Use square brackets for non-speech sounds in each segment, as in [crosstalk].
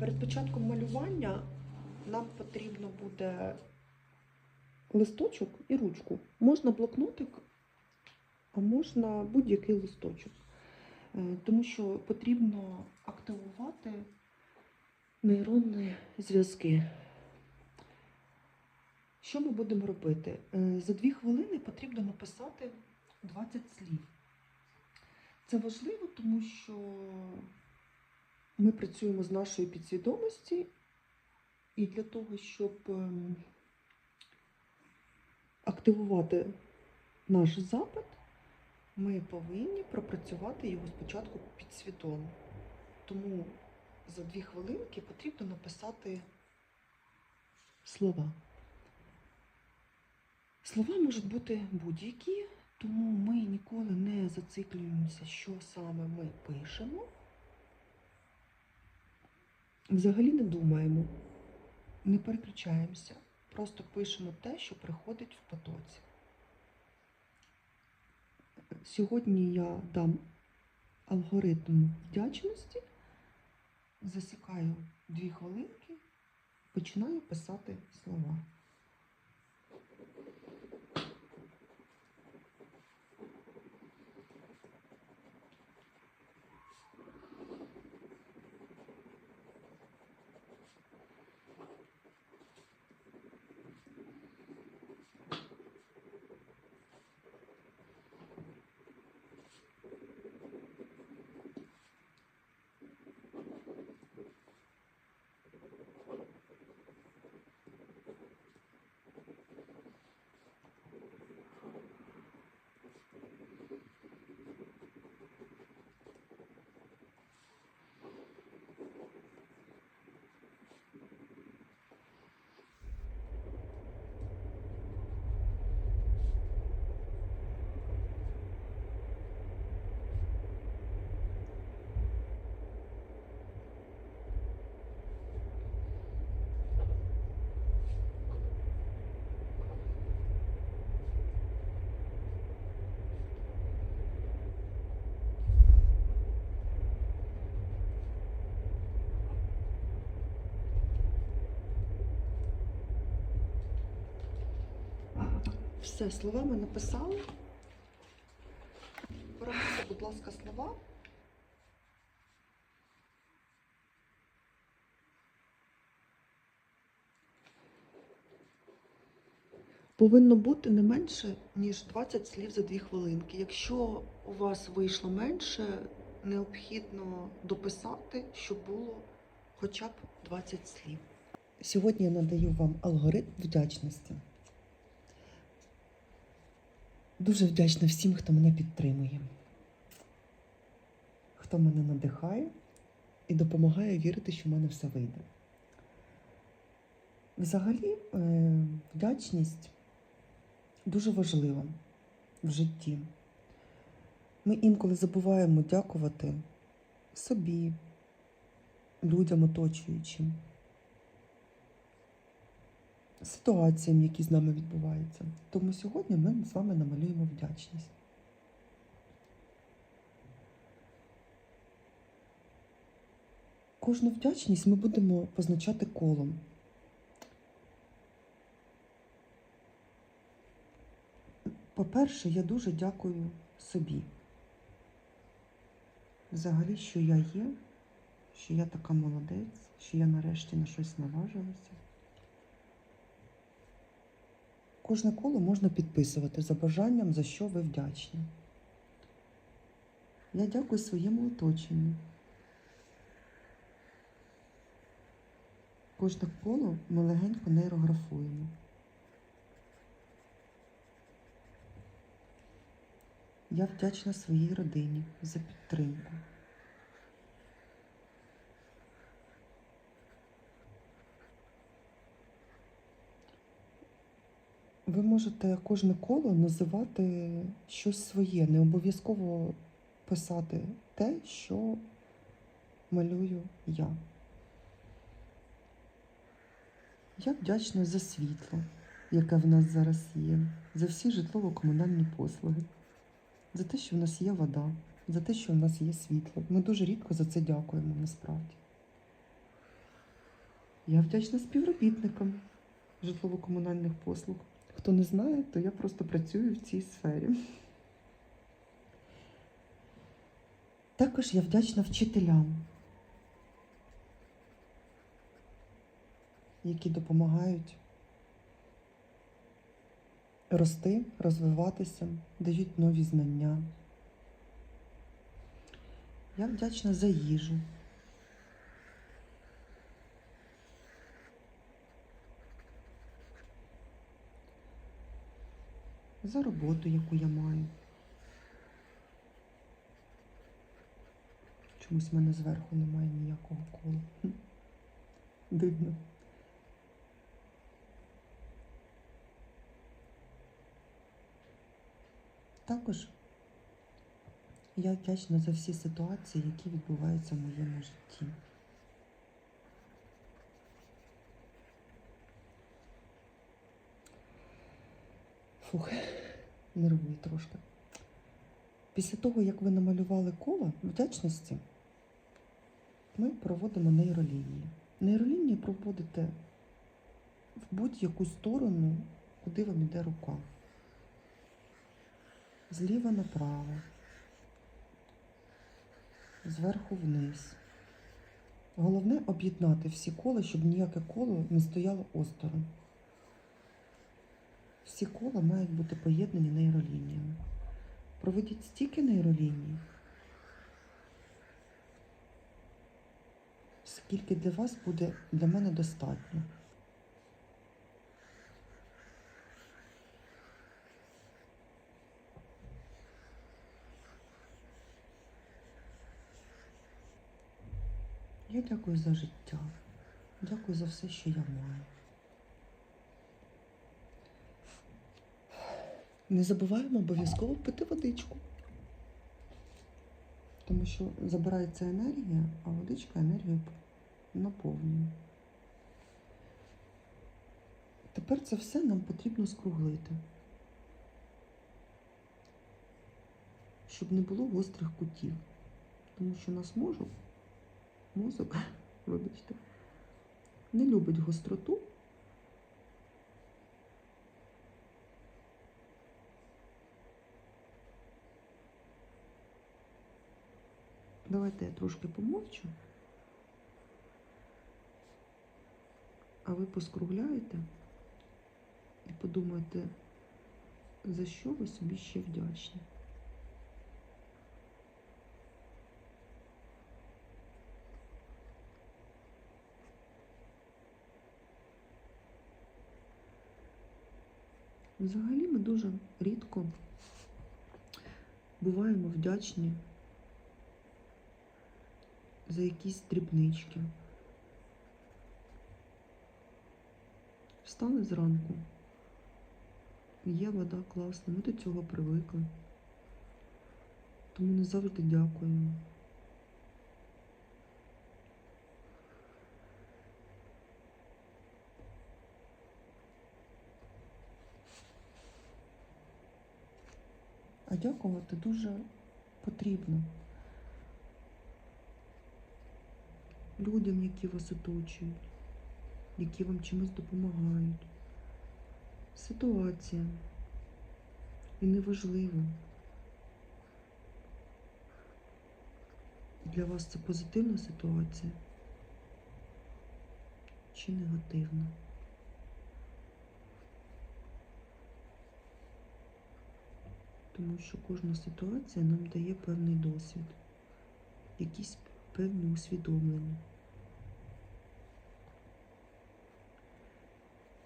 Перед початком малювання нам потрібно буде листочок і ручку. Можна блокнотик, а можна будь-який листочок. Е, Тому що потрібно активувати нейронні зв'язки. Що ми будемо робити? Е, За дві хвилини потрібно написати 20 слів. Це важливо, тому що ми працюємо з нашою підсвідомості, і для того, щоб ем, активувати наш запит, ми повинні пропрацювати його спочатку підсвідомо. Тому за дві хвилинки потрібно написати слова. Слова можуть бути будь-які, тому ми ніколи не зациклюємося, що саме ми пишемо. Взагалі не думаємо, не переключаємося, просто пишемо те, що приходить в потоці. Сьогодні я дам алгоритм вдячності, засікаю дві хвилинки, починаю писати слова. Все, словами написали. Порадьте, будь ласка, слова. Повинно бути не менше, ніж 20 слів за 2 хвилинки. Якщо у вас вийшло менше, необхідно дописати, щоб було хоча б 20 слів. Сьогодні я надаю вам алгоритм вдячності. Дуже вдячна всім, хто мене підтримує, хто мене надихає і допомагає вірити, що в мене все вийде. Взагалі, е, вдячність дуже важлива в житті. Ми інколи забуваємо дякувати собі, людям оточуючим, ситуаціям, які з нами відбуваються. Тому сьогодні ми з вами намалюємо вдячність. Кожну вдячність ми будемо позначати колом. По-перше, я дуже дякую собі. Взагалі, що я є, що я така молодець, що я нарешті на щось наважилася. Кожне коло можна підписувати за бажанням, за що ви вдячні. Я дякую своєму оточенню. Кожне коло ми легенько нейрографуємо. Я вдячна своїй родині за підтримку. Ви можете кожне коло називати щось своє, не обов'язково писати те, що малюю я. Я вдячна за світло, яке в нас зараз є, за всі житлово-комунальні послуги, за те, що в нас є вода, за те, що в нас є світло. Ми дуже рідко за це дякуємо насправді. Я вдячна співробітникам житлово-комунальних послуг. Хто не знає, то я просто працюю в цій сфері. Також я вдячна вчителям, які допомагають рости, розвиватися, дають нові знання. Я вдячна за їжу. За роботу, яку я маю. Чомусь в мене зверху немає ніякого кола. [laughs] Дивно. Також я вдячна за всі ситуації, які відбуваються в моєму житті. Фух, нервую трошки. Після того, як ви намалювали коло вдячності, ми проводимо нейролінії. Нейролінії проводите в будь-яку сторону, куди вам іде рука. Зліва направо, зверху вниз. Головне об'єднати всі кола, щоб ніяке коло не стояло осторонь. Всі кола мають бути поєднані нейролініями. Проведіть стільки нейроліній, скільки для вас буде для мене достатньо. Я дякую за життя. Дякую за все, що я маю. Не забуваємо обов'язково пити водичку. Тому що забирається енергія, а водичка енергію наповнює. Тепер це все нам потрібно скруглити, щоб не було гострих кутів. Тому що нас мозок, мозок, [laughs] вибачте, не любить гостроту. Давайте я трошки помовчу, а ви поскругляєте і подумайте, за що ви собі ще вдячні. Взагалі ми дуже рідко буваємо вдячні за якісь дрібнички. Встали зранку. Є вода класна, ми до цього привикли. Тому не завжди дякуємо. А дякувати дуже потрібно. Людям, які вас оточують, які вам чимось допомагають. Ситуація. І неважливо. Для вас це позитивна ситуація чи негативна. Тому що кожна ситуація нам дає певний досвід, якісь певні усвідомлення.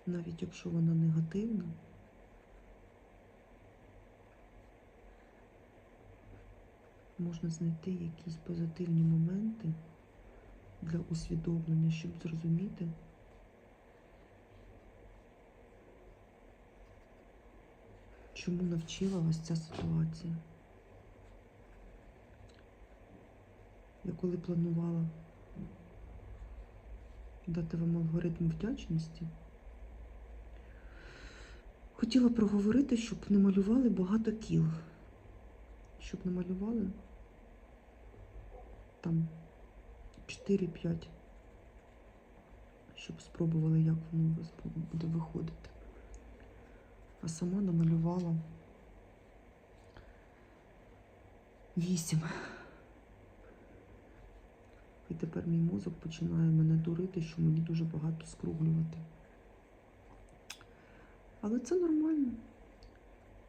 Навіть якщо вона негативна, можна знайти якісь позитивні моменти для усвідомлення, щоб зрозуміти, чому навчила вас ця ситуація. Коли планувала дати вам алгоритм вдячності, хотіла проговорити, щоб не малювали багато кіл. Щоб не малювали там 4-5. щоб спробували, як воно у вас буде виходити. А сама намалювала вісім. І тепер мій мозок починає мене дурити, що мені дуже багато скруглювати. Але це нормально,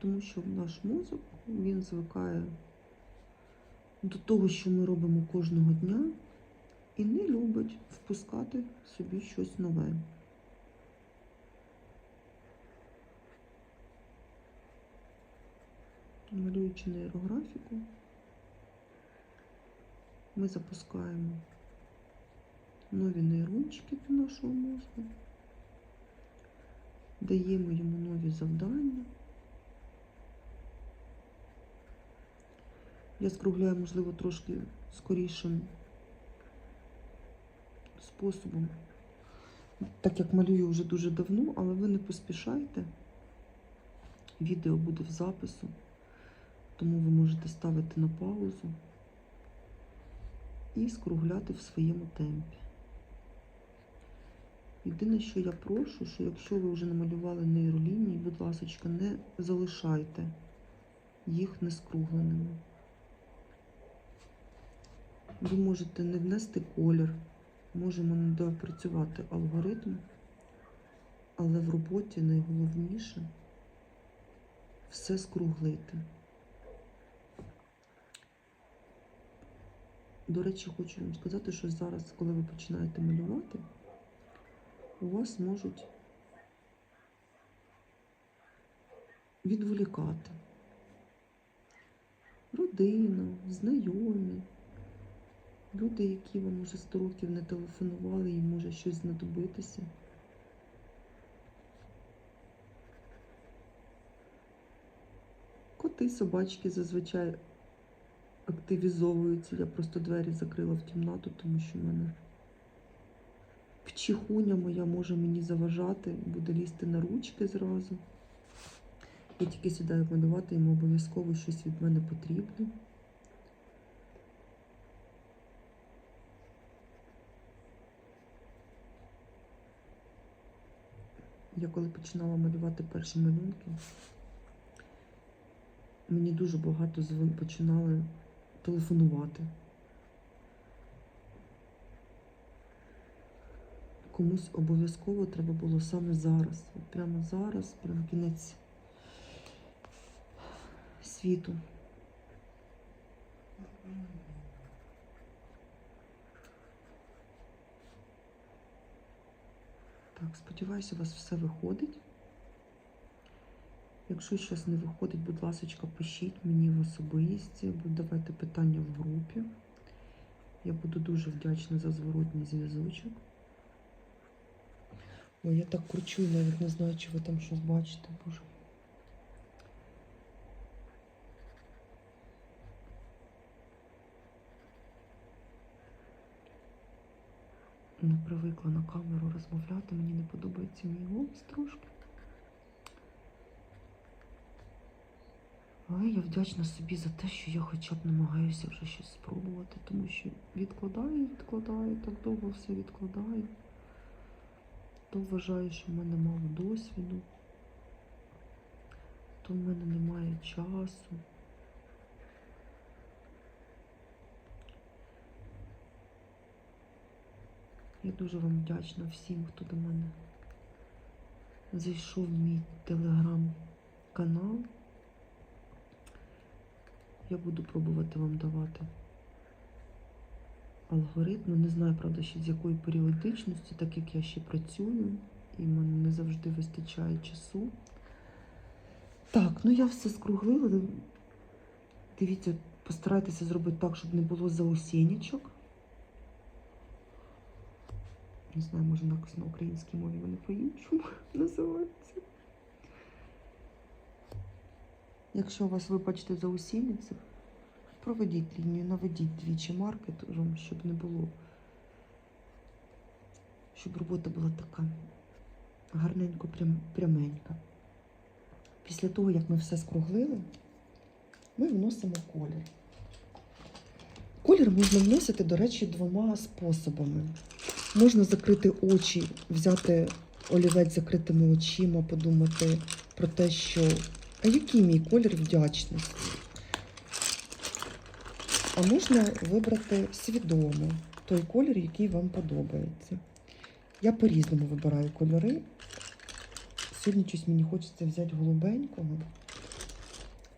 тому що наш мозок він звикає до того, що ми робимо кожного дня, і не любить впускати собі щось нове. Малюючи нейрографіку, ми запускаємо нові нейрончики до нашого мозку, даємо йому нові завдання. Я скругляю, можливо, трошки скорішим способом, так як малюю вже дуже давно, але ви не поспішайте. Відео буде в запису, тому ви можете ставити на паузу і скругляти в своєму темпі. Єдине, що я прошу, що якщо ви вже намалювали нейролінії, будь ласка, не залишайте їх нескругленими. Ви можете не внести колір, можемо не допрацювати алгоритм, але в роботі найголовніше все скруглити. До речі, хочу вам сказати, що зараз, коли ви починаєте малювати, у вас можуть відволікати родина, знайомі, люди, які вам уже 100 років не телефонували, їм може щось знадобитися. Коти, собачки зазвичай активізовуються. Я просто двері закрила в кімнату, тому що в мене пчихуня моя може мені заважати, буде лізти на ручки зразу. Я тільки сідаю малювати, йому обов'язково щось від мене потрібно. Я коли починала малювати перші малюнки, мені дуже багато дзвон- починали телефонувати. Комусь обов'язково треба було саме зараз. От прямо зараз, прямо кінець світу. Так, сподіваюся, у вас все виходить. Якщо щось не виходить, будь ласка, пишіть мені в особисті, давайте питання в групі. Я буду дуже вдячна за зворотній зв'язочок. Ой, я так кручу, навіть не знаю, чи ви там щось бачите, боже. Не привикла на камеру розмовляти, мені не подобається мій голос трошки. Але я вдячна собі за те, що я хоча б намагаюся вже щось спробувати, тому що відкладаю, відкладаю, так довго все відкладаю. То вважаю, що в мене мало досвіду, то в мене немає часу. Я дуже вам вдячна всім, хто до мене зайшов в мій телеграм-канал. Я буду пробувати вам давати алгоритми. Не знаю, правда, ще з якої періодичності, так як я ще працюю, і мене не завжди вистачає часу. Так, ну я все скруглила. Дивіться, постарайтеся зробити так, щоб не було заусінічок. Не знаю, може якось на українській мові вони по-іншому [laughs] називаються. Якщо у вас ви бачите заусіниці, проведіть лінію, наведіть двічі марки, щоб не було, щоб робота була така гарненько прям, пряменька. Після того, як ми все скруглили, ми вносимо колір. Колір можна вносити, до речі, двома способами. Можна закрити очі, взяти олівець закритими очима, подумати про те, що а який мій колір вдячності. А можна вибрати свідомо той колір, який вам подобається. Я по-різному вибираю кольори. Сьогодні щось мені хочеться взяти голубенького.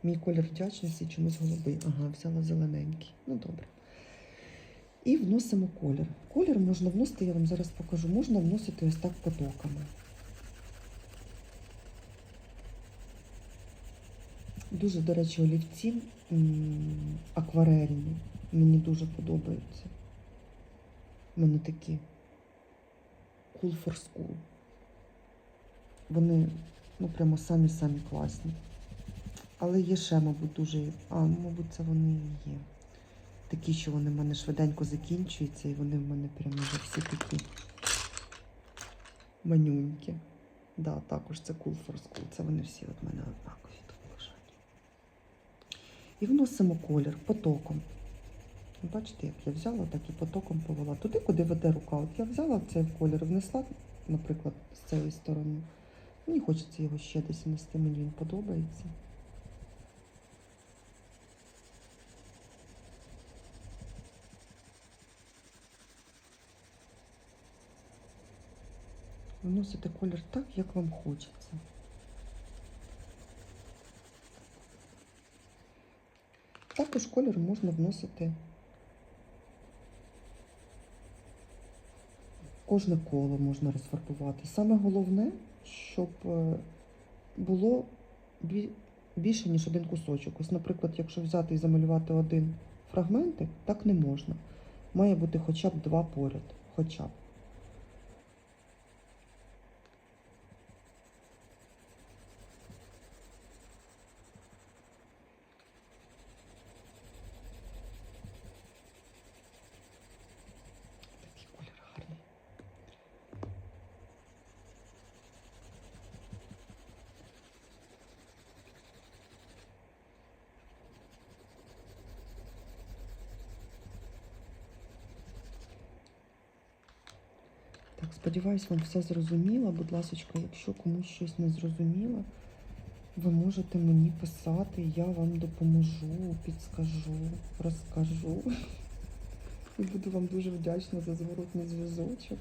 Мій колір вдячності чомусь голубий. Ага, взяла зелененький. Ну добре. І вносимо колір. Колір можна вносити, я вам зараз покажу, можна вносити ось так потоками. Дуже, до речі, олівці акварельні. Мені дуже подобаються. У мене такі cool for school. Вони ну, прямо самі-самі класні. Але є ще, мабуть, дуже. А, мабуть, це вони і є. Такі, що вони в мене швиденько закінчуються, і вони в мене прямо вже всі такі манюнькі. Да, також це cool for school. Це вони всі от мене однакові. І вносимо колір потоком. Бачите, як я взяла, так і потоком повела. Туди, куди веде рука. От я взяла цей колір, внесла, наприклад, з цієї сторони. Мені хочеться його ще десь внести, мені він подобається. Вносите колір так, як вам хочеться. Також колір можна вносити кожне коло можна розфарбувати. Саме головне, щоб е, було більше, ніж один кусочок. Ось, наприклад, якщо взяти і замалювати один фрагментик, так не можна. Має бути хоча б два поряд. Хоча б. Такий колір гарний. Так, сподіваюсь, вам все зрозуміло. Будь ласка, якщо комусь щось не зрозуміло, ви можете мені писати, я вам допоможу, підскажу, розкажу. І буду вам дуже вдячна за зворотний зв'язочок.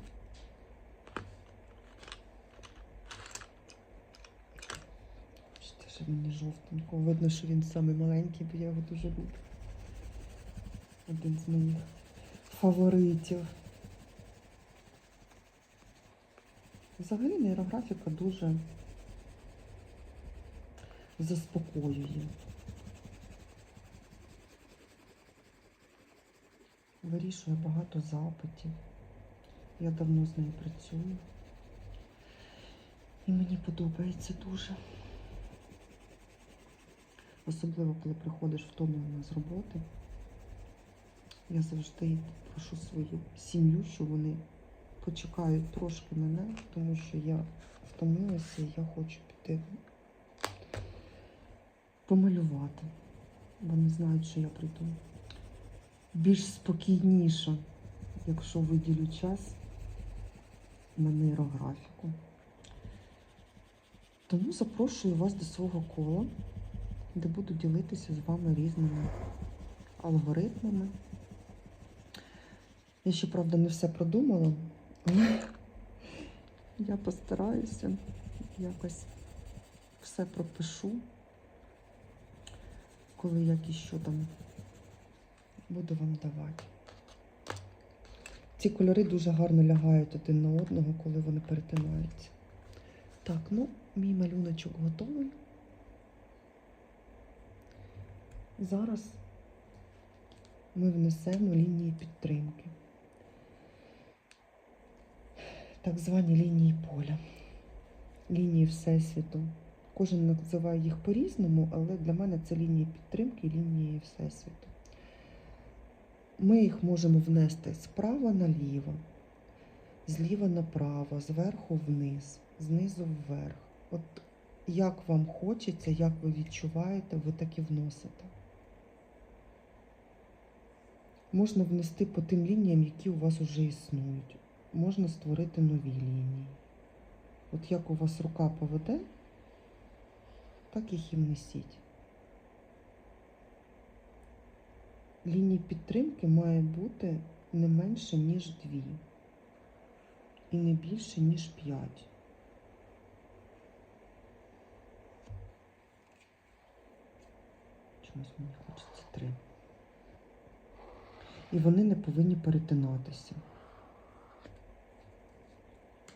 Що мені жовтенько. Видно, що він самий маленький, бо я його дуже люблю. Один з моїх фаворитів. Взагалі нейрографіка дуже заспокоює. Вирішує багато запитів. Я давно з нею працюю. І мені подобається дуже. Особливо, коли приходиш втомлена з роботи. Я завжди прошу свою сім'ю, щоб вони почекають трошки мене, тому що я втомилася і я хочу піти помалювати. Вони знають, що я прийду більш спокійніше, якщо виділю час на нейрографіку. Тому запрошую вас до свого кола, де буду ділитися з вами різними алгоритмами. Я ще, правда, не все продумала, я постараюся якось все пропишу, коли як і що там буду вам давати. Ці кольори дуже гарно лягають один на одного, коли вони перетинаються. Так, ну, мій малюночок готовий. Зараз ми внесемо лінії підтримки. Так звані лінії поля, лінії Всесвіту. Кожен називає їх по-різному, але для мене це лінії підтримки лінії Всесвіту. Ми їх можемо внести справа наліво, зліва направо, зверху вниз, знизу вверх. От як вам хочеться, як ви відчуваєте, ви так і вносите. Можна внести по тим лініям, які у вас вже існують. Можна створити нові лінії. От як у вас рука поведе, так їх і внесіть. Ліній підтримки має бути не менше, ніж дві. І не більше, ніж п'ять. Чомусь мені хочеться три. І вони не повинні перетинатися.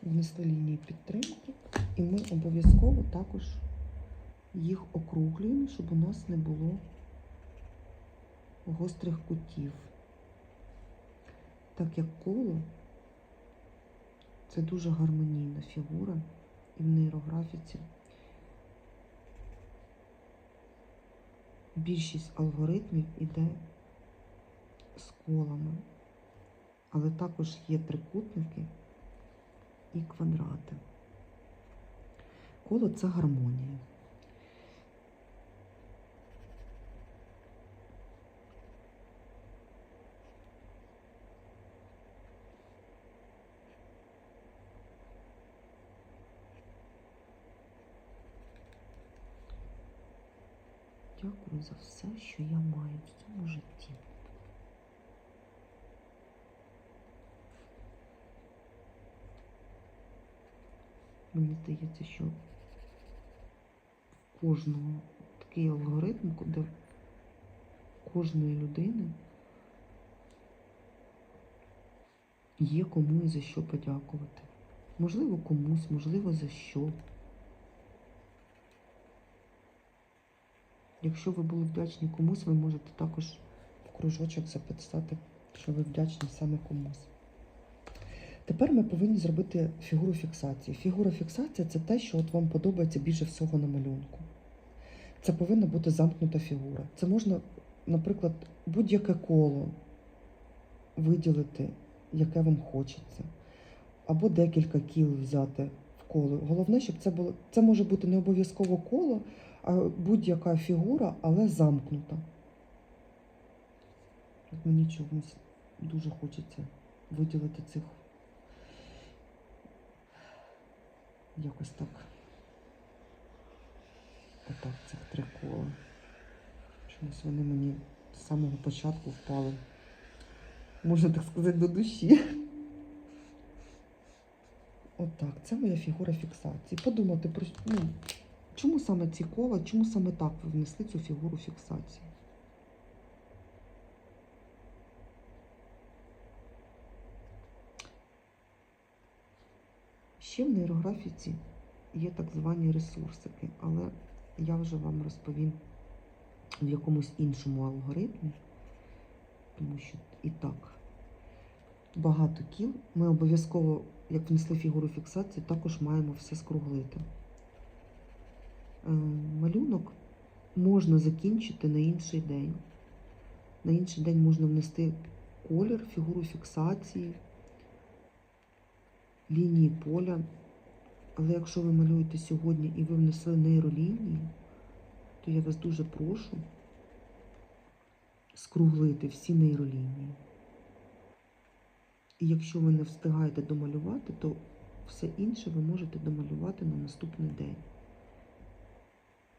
Внесли лінії підтримки, і ми обов'язково також їх округлюємо, щоб у нас не було гострих кутів. Так як коло це дуже гармонійна фігура і в нейрографіці більшість алгоритмів іде з колами, але також є трикутники і квадрати. Коло це гармонія. Дякую за все, що я маю в цьому житті. Мені здається, що в кожного такий алгоритм, де кожної людини є кому і за що подякувати. Можливо, комусь, можливо, за що. Якщо ви були вдячні комусь, ви можете також в кружочок записати, що ви вдячні саме комусь. Тепер ми повинні зробити фігуру фіксації. Фігура фіксації це те, що от вам подобається більше всього на малюнку. Це повинна бути замкнута фігура. Це можна, наприклад, будь-яке коло виділити, яке вам хочеться. Або декілька кіл взяти в коло. Головне, щоб це було. Це може бути не обов'язково коло, а будь-яка фігура, але замкнута. От мені чомусь дуже хочеться виділити цих якось так. Отак цих три кола. Чомусь вони мені з самого початку впали. Можна так сказати, до душі. Отак, це моя фігура фіксації. Подумати про ну, чому саме ці кола, чому саме так ви внесли цю фігуру фіксації? Ще в нейрографіці є так звані ресурсики, але я вже вам розповім в якомусь іншому алгоритмі, тому що і так багато кіл. Ми обов'язково, як внесли фігуру фіксації, також маємо все скруглити. Е, Малюнок можна закінчити на інший день. На інший день можна внести колір, фігуру фіксації, лінії поля. Але якщо ви малюєте сьогодні і ви внесли нейролінії, то я вас дуже прошу скруглити всі нейролінії. І якщо ви не встигаєте домалювати, то все інше ви можете домалювати на наступний день.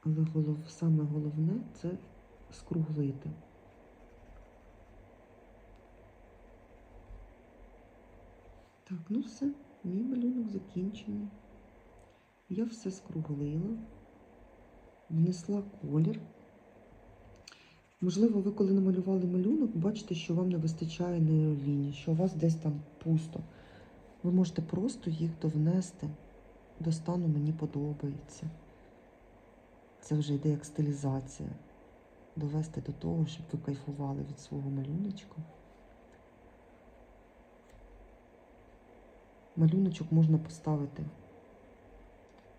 Але голов, саме головне це скруглити. Так, ну все, мій малюнок закінчений. Я все скруглила, внесла колір. Можливо, ви коли намалювали малюнок, бачите, що вам не вистачає нейроліній, що у вас десь там пусто. Ви можете просто їх довнести до стану мені подобається. Це вже йде як стилізація. Довести до того, щоб ви кайфували від свого малюночка. Малюночок можна поставити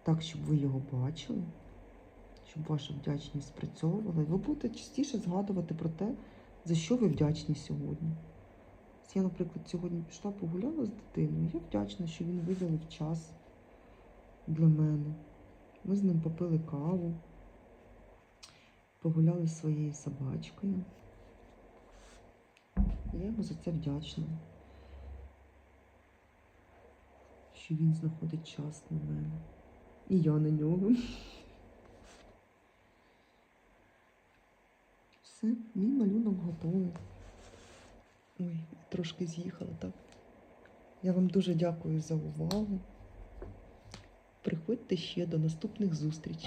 так, щоб ви його бачили, щоб ваша вдячність спрацьовувала. Ви будете частіше згадувати про те, за що ви вдячні сьогодні. Я, наприклад, сьогодні пішла погуляла з дитиною. Я вдячна, що він виділив час для мене. Ми з ним попили каву, погуляли з своєю собачкою. Я йому за це вдячна. Що він знаходить час на мене. І я на нього. Все, мій малюнок готовий. Ой, трошки з'їхала, так? Я вам дуже дякую за увагу. Приходьте ще до наступних зустрічей.